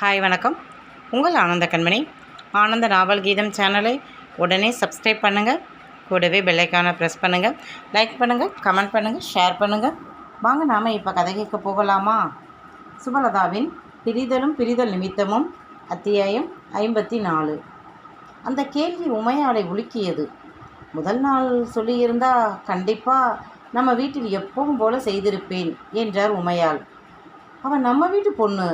Hi வணக்கம். உங்கள் ஆனந்த கண்மணி. ஆனந்த நாவல் கீதம் சேனலை உடனே சப்ஸ்கிரைப் பண்ணுங்கள் கூடவே பெல்லைக்கான ப்ரெஸ் பண்ணுங்கள் லைக் பண்ணுங்கள் கமெண்ட் பண்ணுங்கள் ஷேர் பண்ணுங்கள் வாங்க நாம் இப்போ கதை கேட்க போகலாமா? சுபலதாவின் பிரிதலும் பிரிதல் நிமித்தமும் அத்தியாயம் ஐம்பத்தி நாலு அந்த கேள்வி உமையாளை உலுக்கியது. முதல் நாள் சொல்லியிருந்தா கண்டிப்பாக நம்ம வீட்டில் எப்பவும் போல செய்திருப்பேன் என்றார் உமையாள் அவன் நம்ம வீட்டு பொண்ணு.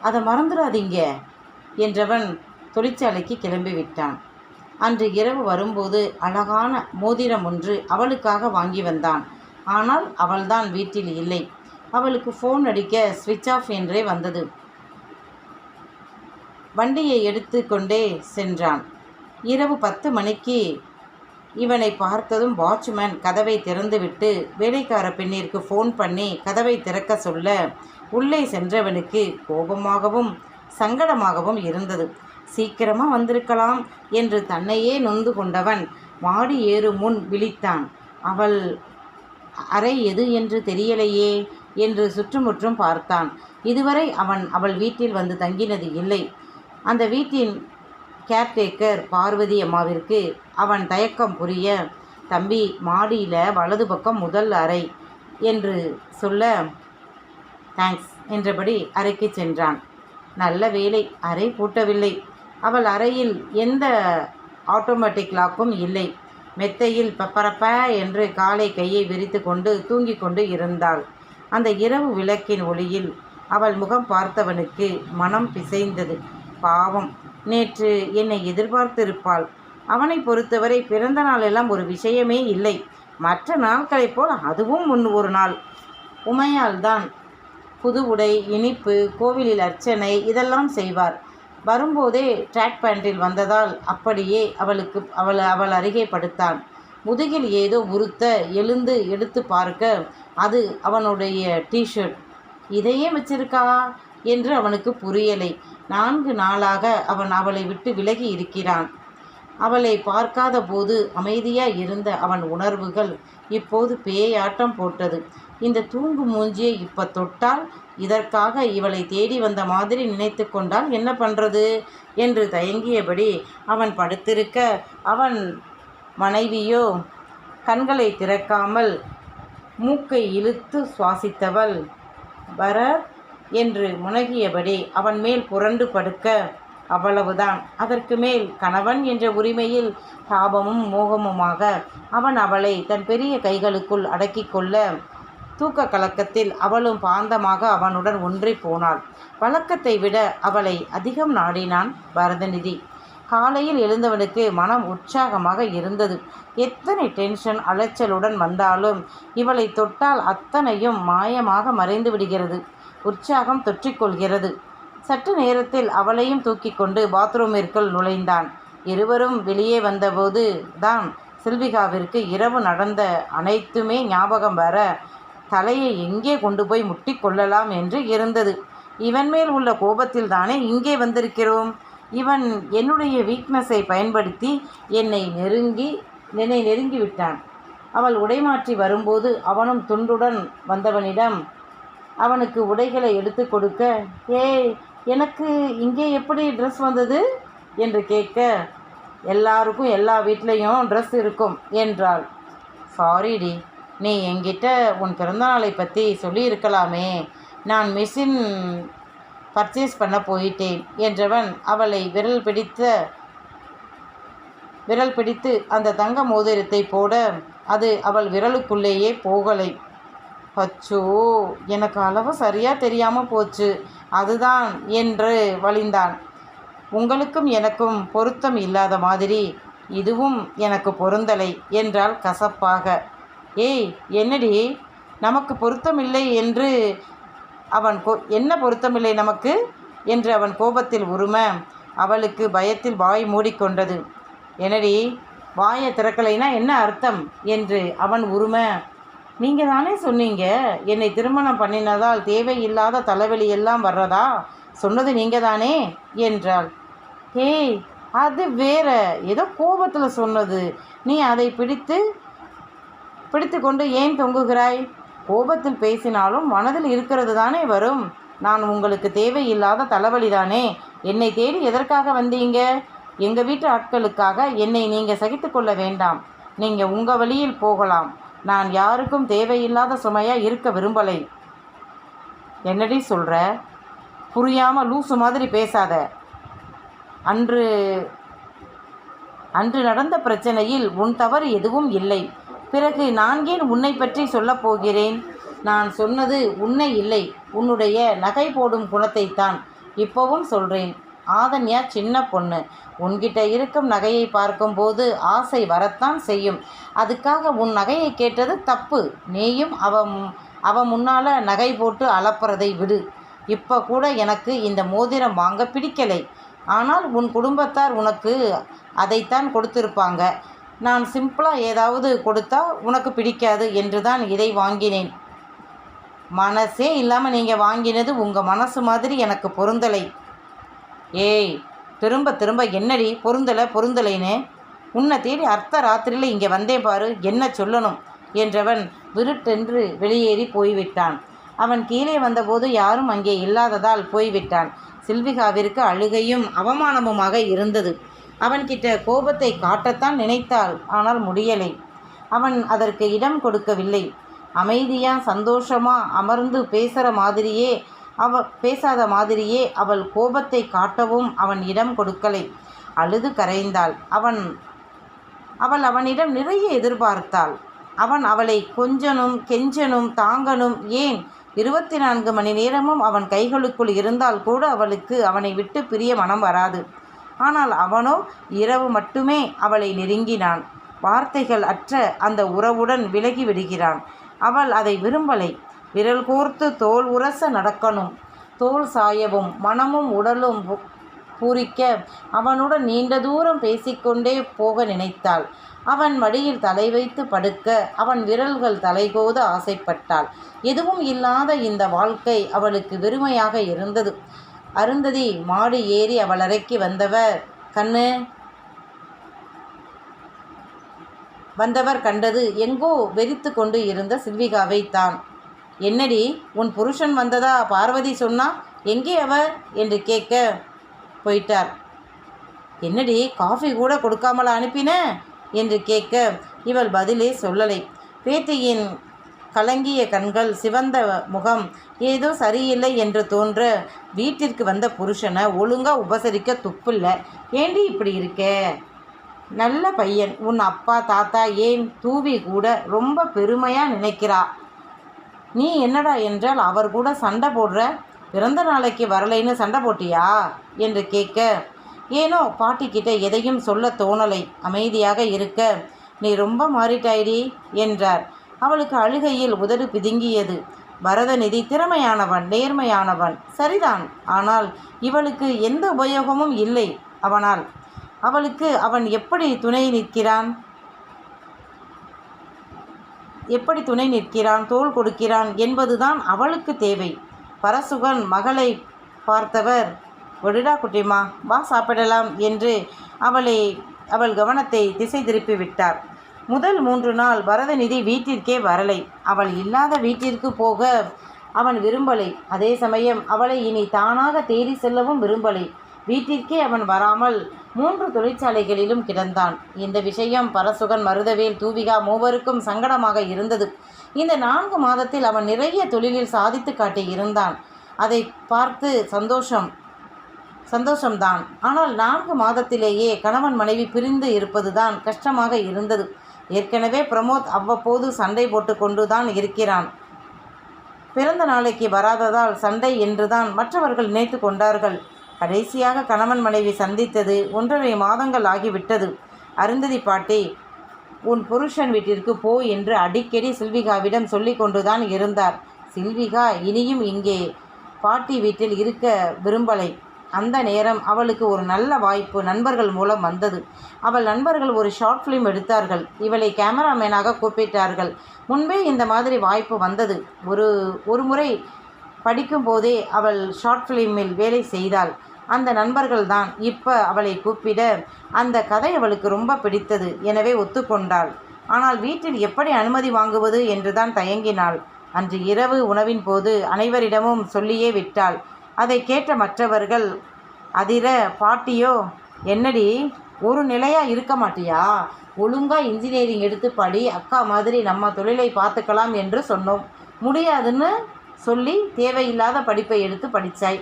அதை மறந்துடாதீங்க என்றவன் தொழிற்சாலைக்கு கிளம்பிவிட்டான். அன்று இரவு வரும்போது அழகான மோதிரம் ஒன்று அவளுக்காக வாங்கி வந்தான். ஆனால் அவள்தான் வீட்டில் இல்லை. அவளுக்கு ஃபோன் அடிக்க ஸ்விட்ச் ஆஃப் என்றே வந்தது. வண்டியை எடுத்து கொண்டே சென்றான். இரவு பத்து மணிக்கு இவனை பார்த்ததும் வாட்ச்மேன் கதவை திறந்துவிட்டு வேலைக்கார பெண்ணிற்கு ஃபோன் பண்ணி கதவை திறக்க சொல்ல உள்ளே சென்றவனுக்கு கோபமாகவும் சங்கடமாகவும் இருந்தது. சீக்கிரமாக வந்திருக்கலாம் என்று தன்னையே நொந்து கொண்டவன் மாடி ஏறும் முன் விழித்தான். அவள் அறை எது என்று தெரியலையே என்று சுற்றுமுற்றும் பார்த்தான். இதுவரை அவன் அவள் வீட்டில் வந்து தங்கினது இல்லை. அந்த வீட்டின் கேர்டேக்கர் பார்வதி அம்மாவிற்கு அவன் தயக்கம் புரிய தம்பி மாடியில் வலது பக்கம் முதல் அறை என்று சொல்ல தேங்க்ஸ் என்றபடி அறைக்கு சென்றான். நல்ல வேலை அறை பூட்டவில்லை. அவள் அறையில் எந்த ஆட்டோமேட்டிக் லாக்கும் இல்லை. மெத்தையில் பப்பரப்ப என்று காலை கையை விரித்து கொண்டு தூங்கிக் கொண்டு இருந்தாள். அந்த இரவு விளக்கின் ஒளியில் அவள் முகம் பார்த்தவனுக்கு மனம் பிசைந்தது. பாவம். நேற்று என்னை எதிர்பார்த்திருப்பாள். அவனை பொறுத்தவரை பிறந்த நாள் எல்லாம் ஒரு விஷயமே இல்லை. மற்ற நாட்களைப் போல் அதுவும் முன் ஒரு நாள். உமையால் தான் புது உடை இனிப்பு கோவிலில் அர்ச்சனை இதெல்லாம் செய்வார். வரும்போதே ட்ராக் பேண்டில் வந்ததால் அப்படியே அவளுக்கு அவள் அவள் அருகே படுத்தான். முதுகில் ஏதோ உறுத்த எழுந்து எடுத்து பார்க்க அது அவனுடைய டிஷர்ட் இதையே வச்சிருக்கா? என்று அவனுக்கு புரியலை. நான்கு நாளாக அவன் அவளை விட்டு விலகி இருக்கிறான். அவளை பார்க்காத போது அமைதியாக இருந்த அவன் உணர்வுகள் இப்போது பேயாட்டம் போட்டது. இந்த தூங்கு மூஞ்சியை இப்போ தொட்டால் இதற்காக இவளை தேடி வந்த மாதிரி நினைத்து கொண்டால் என்ன பண்ணுறது என்று தயங்கியபடி அவன் படுத்திருக்க அவன் மனைவியோ கண்களை திறக்காமல் மூக்கை இழுத்து சுவாசித்தவள் பரத் என்று முனகியபடி அவன் மேல் புரண்டு படுக்க அவ்வளவுதான். அதற்கு மேல் கணவன் என்ற உரிமையில் தாபமும் மோகமுமாக அவன் அவளை தன் பெரிய கைகளுக்குள் அடக்கிக் கொள்ள தூக்க கலக்கத்தில் அவளும் பாந்தமாக அவனுடன் ஒன்றி போனாள். வழக்கத்தை விட அவளை அதிகம் நாடினான் பரதநிதி. காலையில் எழுந்தவனுக்கு மனம் உற்சாகமாக இருந்தது. எத்தனை டென்ஷன் அலைச்சலுடன் வந்தாலும் இவளை தொட்டால் அத்தனையும் மாயமாக மறைந்து விடுகிறது. உற்சாகம் தொற்றிக்கொள்கிறது. சற்று நேரத்தில் அவளையும் தூக்கி கொண்டு பாத்ரூமிற்குள் நுழைந்தான். இருவரும் வெளியே வந்தபோது தான் செல்விகாவிற்கு இரவு நடந்த அனைத்துமே ஞாபகம் வர தலையை எங்கே கொண்டு போய் முட்டி கொள்ளலாம் என்று இருந்தது. இவன் மேல் உள்ள கோபத்தில் தானே இங்கே வந்திருக்கிறோம்? இவன் என்னுடைய வீக்னஸை பயன்படுத்தி என்னை நெருங்கி என்னை நெருங்கி விட்டான். அவள் உடைமாற்றி வரும்போது அவனும் துண்டுடன் வந்தவனிடம் அவனுக்கு உடைகளை எடுத்து கொடுக்க. ஏய் எனக்கு இங்கே எப்படி ட்ரெஸ் வந்தது? என்று கேட்க எல்லாருக்கும் எல்லா வீட்லேயும் ட்ரெஸ் இருக்கும் என்றாள். சாரிடி நீ என்கிட்ட உன் பிறந்தநாளை பற்றி சொல்லியிருக்கலாமே. நான் மிஷின் பர்ச்சேஸ் பண்ண போயிட்டேன் என்றவன் அவளை விரல் பிடித்த விரல் பிடித்து அந்த தங்க மோதிரத்தை போட அது அவள் விரலுக்குள்ளேயே போகலை. அச்சோ எனக்கு அளவு சரியாக தெரியாமல் போச்சு. அதுதான் என்று வழிந்தான். உங்களுக்கும் எனக்கும் பொருத்தம் இல்லாத மாதிரி இதுவும் எனக்கு பொருந்தலை என்றால் கசப்பாக. ஏய் என்னடி? நமக்கு பொருத்தமில்லை என்று அவன் கோ என்ன பொருத்தமில்லை நமக்கு? என்று அவன் கோபத்தில் உரும அவளுக்கு பயத்தில் வாய் மூடிக்கொண்டது. என்னடி வாயை திறக்கலைனா என்ன அர்த்தம்? என்று அவன் உரும நீங்கள் தானே சொன்னீங்க என்னை திருமணம் பண்ணினதால் தேவையில்லாத தலைவலி எல்லாம் வர்றதா? சொன்னது நீங்கள் தானே? என்றாள். ஏய் அது வேற. ஏதோ கோபத்தில் சொன்னது. நீ அதை பிடித்து பிடித்து கொண்டு ஏன் தொங்குகிறாய்? கோபத்தில் பேசினாலும் மனதில் இருக்கிறது தானே வரும். நான் உங்களுக்கு தேவையில்லாத தலைவலிதானே? என்னை தேடி எதற்காக வந்தீங்க? எங்கள் வீட்டு ஆட்களுக்காக என்னை நீங்கள் சகித்து கொள்ள வேண்டாம். நீங்கள் உங்கள் வழியில் போகலாம். நான் யாருக்கும் தேவையில்லாத சுமையாக இருக்க விரும்பலை. என்னடி சொல்கிற புரியாமல் லூசு மாதிரி பேசாத. அன்று அன்று நடந்த பிரச்சனையில் உன் தவறு எதுவும் இல்லை. பிறகு நான் ஏன் உன்னை பற்றி சொல்லப் போகிறேன்? நான் சொன்னது உன்னை இல்லை உன்னுடைய நகை போடும் குணத்தைத்தான் இப்போவும் சொல்கிறேன் ஆதன்யா சின்ன பொண்ணு உன்கிட்ட இருக்கும் நகையை பார்க்கும்போது ஆசை வரத்தான் செய்யும். அதுக்காக உன் நகையை கேட்டது தப்பு. நீயும் அவ அவ முன்னால் நகை போட்டு அளப்புறதை விடு. இப்போ கூட எனக்கு இந்த மோதிரம் வாங்க பிடிக்கலை. ஆனால் உன் குடும்பத்தார் உனக்கு அதைத்தான் கொடுத்திருப்பாங்க. நான் சிம்பிளாக ஏதாவது கொடுத்தா உனக்கு பிடிக்காது என்று தான் இதை வாங்கினேன். மனசே இல்லாமல் நீங்கள் வாங்கினது உங்கள் மனசு மாதிரி எனக்கு பொருந்தலை. ஏய் திரும்ப திரும்ப என்னடி பொருந்தலை பொருந்தலைன்னு? உன்னை தேடி அர்த்த ராத்திரியில் இங்கே வந்தே பாரு என்ன சொல்லணும்? என்றவன் விருட்டென்று வெளியேறி போய்விட்டான். அவன் கீழே வந்தபோது யாரும் அங்கே இல்லாததால் போய்விட்டான். சில்விகாவிற்கு அழுகையும் அவமானமுமாக இருந்தது. அவன்கிட்ட கோபத்தை காட்டத்தான் நினைத்தாள் ஆனால் முடியலை. அவன் அதற்கு இடம் கொடுக்கவில்லை. அமைதியா சந்தோஷமா அமர்ந்து பேசுகிற மாதிரியே அவ பேசாத மாதிரியே அவள் கோபத்தை காட்டவும் அவன் இடம் கொடுக்கலை. அழுது கரைந்தாள். அவன் அவள் அவனிடம் நிறைய எதிர்பார்த்தாள். அவன் அவளை கொஞ்சனும் கெஞ்சனும் தாங்கனும் ஏன்? இருபத்தி நான்கு மணி நேரமும் அவன் கைகளுக்குள் இருந்தால் கூட அவளுக்கு அவனை விட்டு பிரிய மனம் வராது. ஆனால் அவனோ இரவு மட்டுமே அவளை நெருங்கினான். வார்த்தைகள் அற்ற அந்த உறவுடன் விலகி விடுகிறான். அவள் அதை விரும்பலை. விரல் கோர்த்து தோல் உரச நடக்கணும். தோல் சாயவும் மனமும் உடலும் பூரிக்க அவனுடன் நீண்ட தூரம் பேசிக்கொண்டே போக நினைத்தாள். அவன் மடியில் தலை வைத்து படுக்க அவன் விரல்கள் தலைகோத ஆசைப்பட்டாள். எதுவும் இல்லாத இந்த வாழ்க்கை அவளுக்கு வெறுமையாக இருந்தது. அருந்ததி மாடு ஏறி அவள் அறைக்கு வந்தவர் கண்ணு. வந்தவர் கண்டது எங்கோ வெறித்து கொண்டு இருந்த சில்விகாவை தான் என்னடி உன் புருஷன் வந்ததா? பார்வதி சொன்னா எங்கே அவர்? என்று கேட்க போயிட்டார். என்னடி காஃபி கூட கொடுக்காமல் அனுப்பின? என்று கேட்க இவள் பதிலே சொல்லலை. பேத்தியின் கலங்கிய கண்கள் சிவந்த முகம் ஏதோ சரியில்லை என்று தோன்ற வீட்டிற்கு வந்த புருஷனை ஒழுங்கா உபசரிக்க துப்பில்லை. ஏண்டி இப்படி இருக்க? நல்ல பையன். உன் அப்பா தாத்தா ஏன் தூவி கூட ரொம்ப பெருமையாக நினைக்கிறா? நீ என்னடா என்றால் அவர் கூட சண்டை போடுற? பிறந்த நாளைக்கு வரலைன்னு சண்டை போட்டியா? என்று கேட்க ஏனோ பாட்டிக்கிட்ட எதையும் சொல்ல தோணலை. அமைதியாக இருக்க. நீ ரொம்ப மாறிட்டாயிடி என்றார். அவளுக்கு அழுகையில் உதடு பிதுங்கியது. பரதநிதி திறமையானவன் நேர்மையானவன். சரிதான். ஆனால் இவளுக்கு எந்த உபயோகமும் இல்லை அவனால். அவளுக்கு அவன் எப்படி துணை நிற்கிறான்? எப்படி துணை நிற்கிறான்? தோள் கொடுக்கிறான் என்பதுதான் அவளுக்கு தேவை. பரசுகன் மகளை பார்த்தவர் ஒடிடா குட்டிமா வா சாப்பிடலாம் என்று அவளை அவள் கவனத்தை திசை திருப்பி விட்டார். முதல் மூன்று நாள் பரதநிதி வீட்டிற்கே வரலை. அவள் இல்லாத வீட்டிற்கு போக அவன் விரும்பலை. அதே சமயம் அவளை இனி தானாக தேடி செல்லவும் விரும்பலை. வீட்டிற்கே அவன் வராமல் மூன்று தொழிற்சாலைகளிலும் கிடந்தான். இந்த விஷயம் பரசுகன் மருதவேல் தூவிகா மூவருக்கும் சங்கடமாக இருந்தது. இந்த நான்கு மாதத்தில் அவன் நிறைய தொழிலில் சாதித்து காட்டி இருந்தான். அதை பார்த்து சந்தோஷம் சந்தோஷம்தான். ஆனால் நான்கு மாதத்திலேயே கணவன் மனைவி பிரிந்து இருப்பதுதான் கஷ்டமாக இருந்தது. ஏற்கனவே பிரமோத் அவ்வப்போது சண்டை போட்டுக்கொண்டு தான் இருக்கிறான். பிறந்த நாளைக்கு வராததால் சண்டை என்றுதான் மற்றவர்கள் நினைத்து கொண்டார்கள். கடைசியாக கணவன் மனைவி சந்தித்தது ஒன்றரை மாதங்கள் ஆகிவிட்டது. அருந்ததி பாட்டி உன் புருஷன் வீட்டிற்கு போ என்று அடிக்கடி சில்விகாவிடம் சொல்லி கொண்டுதான் இருந்தார். சில்விகா இனியும் இங்கே பாட்டி வீட்டில் இருக்க விரும்பலை. அந்த நேரம் அவளுக்கு ஒரு நல்ல வாய்ப்பு நண்பர்கள் மூலம் வந்தது. அவள் நண்பர்கள் ஒரு ஷார்ட் ஃபிலிம் எடுத்தார்கள். இவளை கேமராமேனாக கூப்பிட்டார்கள். முன்பே இந்த மாதிரி வாய்ப்பு வந்தது. ஒரு ஒரு முறை படிக்கும்போதே அவள் ஷார்ட் ஃபிலிமில் வேலை செய்தாள். அந்த நண்பர்கள் தான் இப்போ அவளை கூப்பிட அந்த கதை அவளுக்கு ரொம்ப பிடித்தது எனவே ஒத்துக்கொண்டாள். ஆனால் வீட்டில் எப்படி அனுமதி வாங்குவது? என்று தான் தயங்கினாள். அன்று இரவு உணவின் போது அனைவரிடமும் சொல்லியே விட்டாள். அதை கேட்ட மற்றவர்கள் அதிர பாட்டியோ என்னடி? ஒரு நிலையாக இருக்க மாட்டியா? ஒழுங்காக இன்ஜினியரிங் எடுத்து படி அக்கா மாதிரி நம்ம தொழிலை பார்த்துக்கலாம் என்று சொன்னோம். முடியாதுன்னு சொல்லி தேவையில்லாத படிப்பை எடுத்து படித்தாய்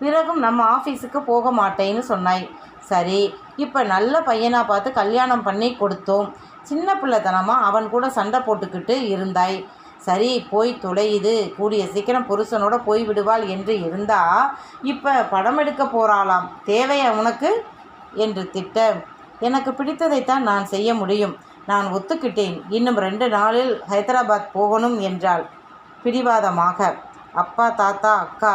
பிறகும் நம்ம ஆஃபீஸுக்கு போக மாட்டேன்னு சொன்னாய். சரி இப்போ நல்ல பையனாக பார்த்து கல்யாணம் பண்ணி கொடுத்தோம். சின்ன பிள்ளைத்தனமாக அவன் கூட சண்டை போட்டுக்கிட்டு இருந்தாய். சரி போய் தொலையுது கூடிய சீக்கிரம் புருஷனோட போய் விடுவாள் என்று இருந்தா இப்போ படம் எடுக்க போகிறாளாம் தேவையா உனக்கு? என்று திட்ட எனக்கு பிடித்ததைத்தான் நான் செய்ய முடியும். நான் ஒத்துக்கிட்டேன். இன்னும் ரெண்டு நாளில் ஹைதராபாத் போகணும் என்றாள் பிடிவாதமாக. அப்பா தாத்தா அக்கா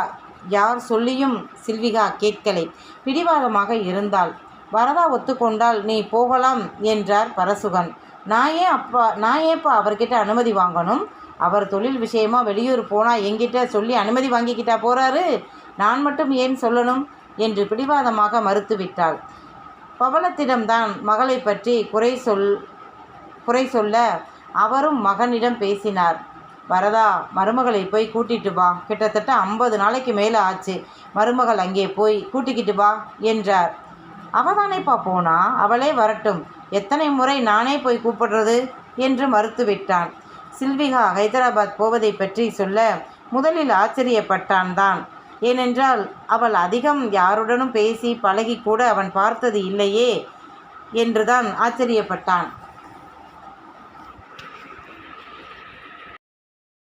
யார் சொல்லியும் சில்விகா கேட்கலை. பிடிவாதமாக இருந்தாள். வரதா ஒத்துக்கொண்டால் நீ போகலாம் என்றார் பரசுகன். நான் ஏன் அப்பா நான் ஏன்ப்பா அவர்கிட்ட அனுமதி வாங்கணும்? அவர் தொழில் விஷயமா வெளியூர் போனால் என்கிட்ட சொல்லி அனுமதி வாங்கிக்கிட்டா போகிறாரு நான் மட்டும் ஏன் சொல்லணும்? என்று பிடிவாதமாக மறுத்துவிட்டாள். பவளத்திடம்தான் மகளை பற்றி குறை சொல் குறை சொல்ல அவரும் மகனிடம் பேசினார். வரதா மருமகளை போய் கூட்டிட்டு வா. கிட்டத்தட்ட ஐம்பது நாளைக்கு மேலே ஆச்சு. மருமகள் அங்கே போய் கூட்டிக்கிட்டு வா என்றார். அவதானேப்பா போனா? அவளே வரட்டும். எத்தனை முறை நானே போய் கூப்பிடுறது? என்று மறுத்துவிட்டான். சில்விகா ஹைதராபாத் போவதை பற்றி சொல்ல முதலில் ஆச்சரியப்பட்டான் தான். ஏனென்றால் அவள் அதிகம் யாருடனும் பேசி பழகி கூட அவன் பார்த்தது இல்லையே என்றுதான் ஆச்சரியப்பட்டான்.